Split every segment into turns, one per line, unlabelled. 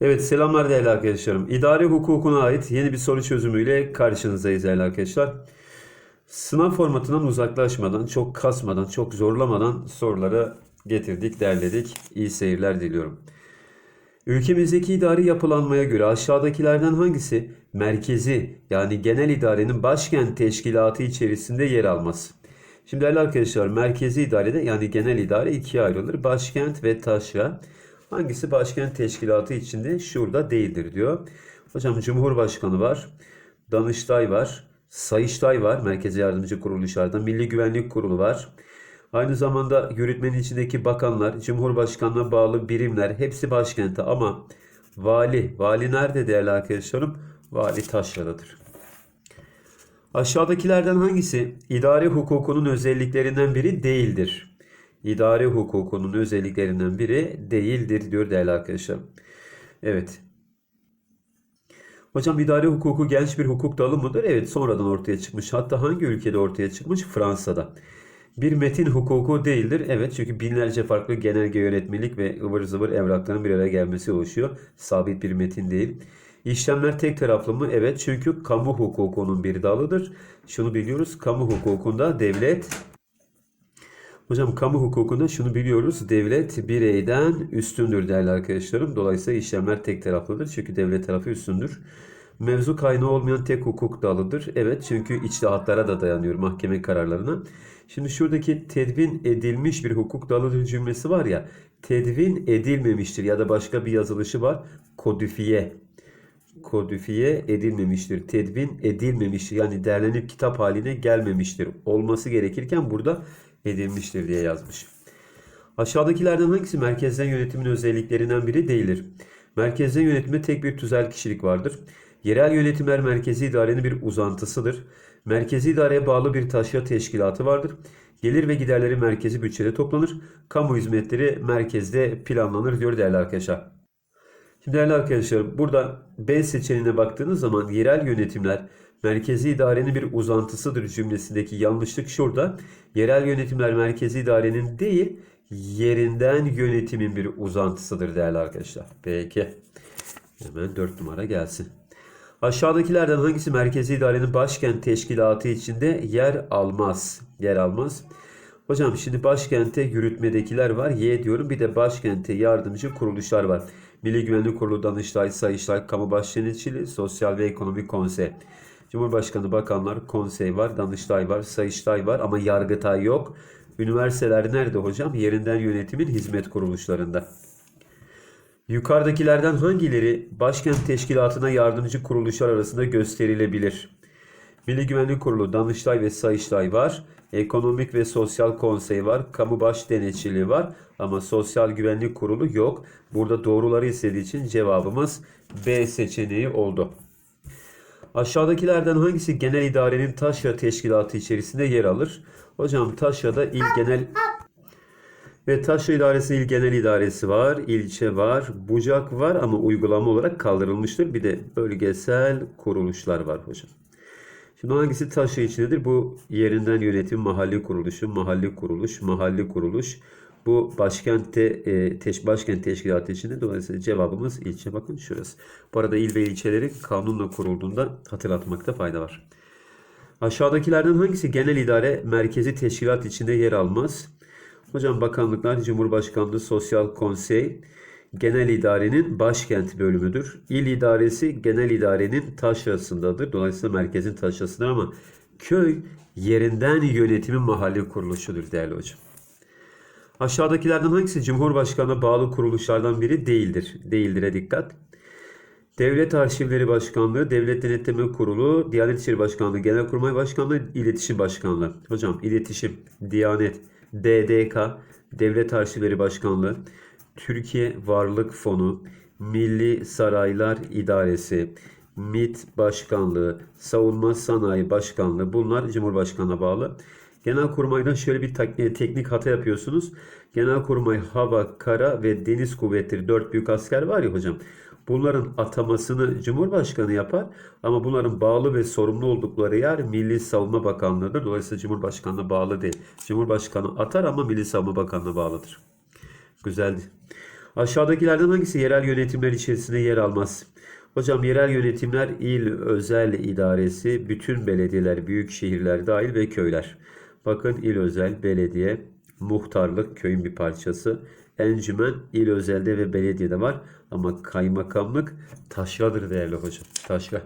Evet selamlar değerli arkadaşlarım. İdari hukukuna ait yeni bir soru çözümüyle karşınızdayız değerli arkadaşlar. Sınav formatından uzaklaşmadan, çok kasmadan, çok zorlamadan soruları getirdik, derledik. İyi seyirler diliyorum. Ülkemizdeki idari yapılanmaya göre aşağıdakilerden hangisi merkezi yani genel idarenin başkent teşkilatı içerisinde yer almaz? Şimdi değerli arkadaşlar merkezi idarede yani genel idare ikiye ayrılır. Başkent ve taşra. Hangisi başkent teşkilatı içinde? Şurada değildir diyor. Hocam Cumhurbaşkanı var. Danıştay var. Sayıştay var. Merkezi Yardımcı Kuruluşlardan. Milli Güvenlik Kurulu var. Aynı zamanda yürütmenin içindeki bakanlar, Cumhurbaşkanına bağlı birimler hepsi başkente ama vali, vali nerede değerli arkadaşlarım? Vali Taşra'dadır. Aşağıdakilerden hangisi idari hukukunun özelliklerinden biri değildir? İdari hukukunun özelliklerinden biri değildir diyor değerli arkadaşlar. Evet. Hocam idari hukuku genç bir hukuk dalı mıdır? Evet sonradan ortaya çıkmış. Hatta hangi ülkede ortaya çıkmış? Fransa'da. Bir metin hukuku değildir. Evet çünkü binlerce farklı genelge yönetmelik ve ıvır zıvır evrakların bir araya gelmesi oluşuyor. Sabit bir metin değil. İşlemler tek taraflı mı? Evet çünkü kamu hukukunun bir dalıdır. Şunu biliyoruz. Kamu hukukunda devlet Hocam kamu hukukunda şunu biliyoruz. Devlet bireyden üstündür değerli arkadaşlarım. Dolayısıyla işlemler tek taraflıdır. Çünkü devlet tarafı üstündür. Mevzu kaynağı olmayan tek hukuk dalıdır. Evet çünkü içtihatlara da dayanıyor mahkeme kararlarına. Şimdi şuradaki tedvin edilmiş bir hukuk dalıdır cümlesi var ya. Tedvin edilmemiştir ya da başka bir yazılışı var. Kodifiye. Kodifiye edilmemiştir. Tedvin edilmemiştir. Yani derlenip kitap haline gelmemiştir. Olması gerekirken burada edilmiştir diye yazmış. Aşağıdakilerden hangisi merkezden yönetimin özelliklerinden biri değildir? Merkezden yönetime tek bir tüzel kişilik vardır. Yerel yönetimler merkezi idarenin bir uzantısıdır. Merkezi idareye bağlı bir taşra teşkilatı vardır. Gelir ve giderleri merkezi bütçede toplanır. Kamu hizmetleri merkezde planlanır diyor değerli arkadaşlar. Değerli arkadaşlar burada B seçeneğine baktığınız zaman yerel yönetimler merkezi idarenin bir uzantısıdır cümlesindeki yanlışlık şurada. Yerel yönetimler merkezi idarenin değil yerinden yönetimin bir uzantısıdır değerli arkadaşlar. Peki. Hemen 4 numara gelsin. Aşağıdakilerden hangisi merkezi idarenin başkent teşkilatı içinde yer almaz? Yer almaz. Hocam şimdi başkente yürütmedekiler var. Y diyorum. Bir de başkente yardımcı kuruluşlar var. Milli Güvenlik Kurulu, Danıştay, Sayıştay, Kamu Başdenetçiliği, Sosyal ve Ekonomik Konsey. Cumhurbaşkanı, bakanlar, konsey var, Danıştay var, Sayıştay var ama Yargıtay yok. Üniversiteler nerede hocam? Yerinden yönetimin hizmet kuruluşlarında. Yukarıdakilerden hangileri başkent teşkilatına yardımcı kuruluşlar arasında gösterilebilir? Milli Güvenlik Kurulu, Danıştay ve Sayıştay var. Ekonomik ve Sosyal Konsey var. Kamu Baş Denetçiliği var. Ama Sosyal Güvenlik Kurulu yok. Burada doğruları istediği için cevabımız B seçeneği oldu. Aşağıdakilerden hangisi genel idarenin taşra teşkilatı içerisinde yer alır? Hocam taşrada il genel ve taşra idaresi il genel idaresi var, ilçe var, bucak var ama uygulama olarak kaldırılmıştır. Bir de bölgesel kuruluşlar var hocam. Şimdi hangisi taşra içindedir? Bu yerinden yönetim mahalli kuruluşu, mahalli kuruluş, mahalli kuruluş. Bu başkentte e, teş, başkent teşkilatı içinde. Dolayısıyla cevabımız ilçe. Bakın şurası. Bu arada il ve ilçeleri kanunla kurulduğunda hatırlatmakta fayda var. Aşağıdakilerden hangisi genel idare merkezi teşkilat içinde yer almaz? Hocam bakanlıklar, Cumhurbaşkanlığı, Sosyal Konsey, genel idarenin başkent bölümüdür. İl idaresi genel idarenin taşrasındadır. Dolayısıyla merkezin taşrasıdır ama köy yerinden yönetimin mahalli kuruluşudur değerli hocam. Aşağıdakilerden hangisi Cumhurbaşkanı'na bağlı kuruluşlardan biri değildir? Değildir'e dikkat. Devlet Arşivleri Başkanlığı, Devlet Denetleme Kurulu, Diyanet İşleri Başkanlığı, Genelkurmay Başkanlığı, İletişim Başkanlığı. Hocam iletişim, Diyanet, DDK, Devlet Arşivleri Başkanlığı, Türkiye Varlık Fonu, Milli Saraylar İdaresi, MİT Başkanlığı, Savunma Sanayi Başkanlığı bunlar Cumhurbaşkanı'na bağlı. Genelkurmay'da şöyle bir tak- teknik hata yapıyorsunuz. Genelkurmay Hava, Kara ve Deniz Kuvvetleri 4 büyük asker var ya hocam. Bunların atamasını Cumhurbaşkanı yapar ama bunların bağlı ve sorumlu oldukları yer Milli Savunma Bakanlığı'dır. Dolayısıyla Cumhurbaşkanı'na bağlı değil. Cumhurbaşkanı atar ama Milli Savunma Bakanlığı'na bağlıdır. Güzeldi. Aşağıdakilerden hangisi yerel yönetimler içerisinde yer almaz? Hocam yerel yönetimler il özel idaresi, bütün belediyeler, büyük şehirler dahil ve köyler. Bakın il özel, belediye, muhtarlık köyün bir parçası. Encümen il özelde ve belediyede var ama kaymakamlık taşradır değerli hocam. Taşra.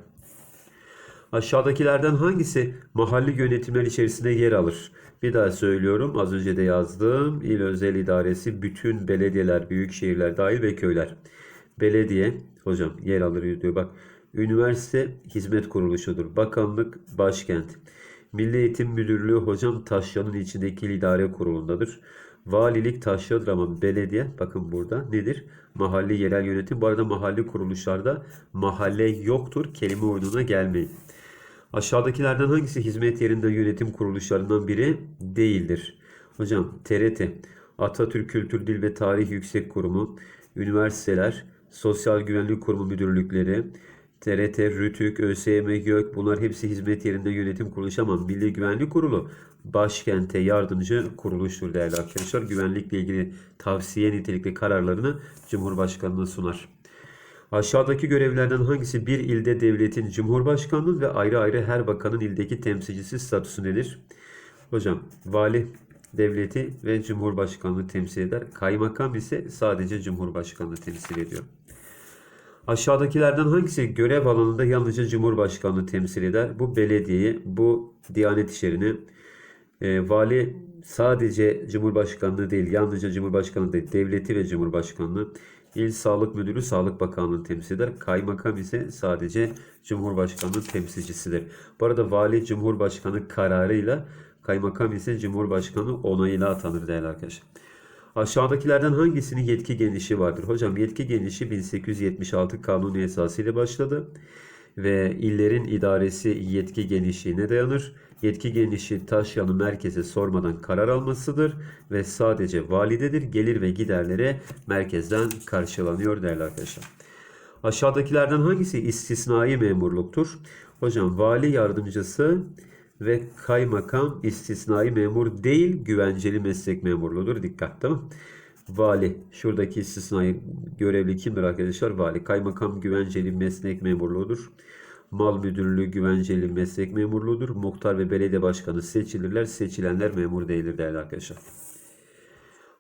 Aşağıdakilerden hangisi mahalli yönetimler içerisinde yer alır? Bir daha söylüyorum. Az önce de yazdım. İl özel idaresi bütün belediyeler, büyük şehirler dahil ve köyler. Belediye hocam yer alır diyor. Bak üniversite hizmet kuruluşudur. Bakanlık başkent. Milli Eğitim Müdürlüğü hocam Taşra'nın içindeki il idare kurulundadır. Valilik Taşra'dır ama belediye bakın burada nedir? Mahalli yerel yönetim. Bu arada mahalli kuruluşlarda mahalle yoktur. Kelime oyununa gelmeyin. Aşağıdakilerden hangisi hizmet yerinde yönetim kuruluşlarından biri değildir? Hocam TRT, Atatürk Kültür Dil ve Tarih Yüksek Kurumu, üniversiteler, Sosyal Güvenlik Kurumu müdürlükleri, TRT, RÜTÜK, ÖSYM, GÖK bunlar hepsi hizmet yerinde yönetim kuruluşu ama Milli Güvenlik Kurulu başkente yardımcı kuruluştur değerli arkadaşlar. Güvenlikle ilgili tavsiye nitelikli kararlarını Cumhurbaşkanı'na sunar. Aşağıdaki görevlerden hangisi bir ilde devletin cumhurbaşkanlığı ve ayrı ayrı her bakanın ildeki temsilcisi statüsündedir? Hocam vali devleti ve cumhurbaşkanlığı temsil eder. Kaymakam ise sadece cumhurbaşkanlığı temsil ediyor. Aşağıdakilerden hangisi görev alanında yalnızca cumhurbaşkanlığı temsil eder? Bu belediyeyi, bu diyanet işlerini, e, vali sadece Cumhurbaşkanlığı değil, yalnızca Cumhurbaşkanlığı değil, devleti ve Cumhurbaşkanlığı. İl Sağlık Müdürü Sağlık Bakanlığı'nı temsil eder. Kaymakam ise sadece Cumhurbaşkanlığı temsilcisidir. Bu arada vali Cumhurbaşkanı kararıyla, kaymakam ise Cumhurbaşkanı onayıyla atanır değerli arkadaşlar. Aşağıdakilerden hangisinin yetki genişliği vardır? Hocam yetki genişliği 1876 kanunu esasıyla başladı ve illerin idaresi yetki genişliğine dayanır. Yetki genişliği taşyanı merkeze sormadan karar almasıdır ve sadece validedir. Gelir ve giderleri merkezden karşılanıyor değerli arkadaşlar. Aşağıdakilerden hangisi istisnai memurluktur? Hocam vali yardımcısı ve kaymakam istisnai memur değil güvenceli meslek memurluğudur. Dikkat tamam Vali. Şuradaki istisnai görevli kimdir arkadaşlar? Vali. Kaymakam güvenceli meslek memurluğudur. Mal müdürlüğü güvenceli meslek memurluğudur. Muhtar ve belediye başkanı seçilirler. Seçilenler memur değildir değerli arkadaşlar.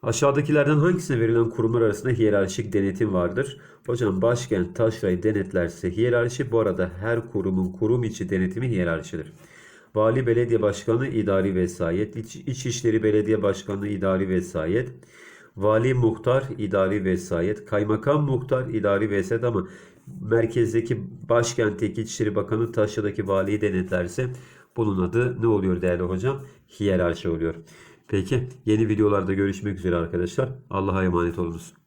Aşağıdakilerden hangisine verilen kurumlar arasında hiyerarşik denetim vardır? Hocam başkent taşrayı denetlerse hiyerarşi bu arada her kurumun kurum içi denetimi hiyerarşidir. Vali Belediye Başkanı idari vesayet, İç, İçişleri Belediye Başkanı idari vesayet, Vali Muhtar idari vesayet, Kaymakam Muhtar idari vesayet ama merkezdeki başkentteki İçişleri Bakanı Taşra'daki valiyi denetlerse bunun adı ne oluyor değerli hocam? Hiyerarşi oluyor. Peki yeni videolarda görüşmek üzere arkadaşlar. Allah'a emanet olunuz.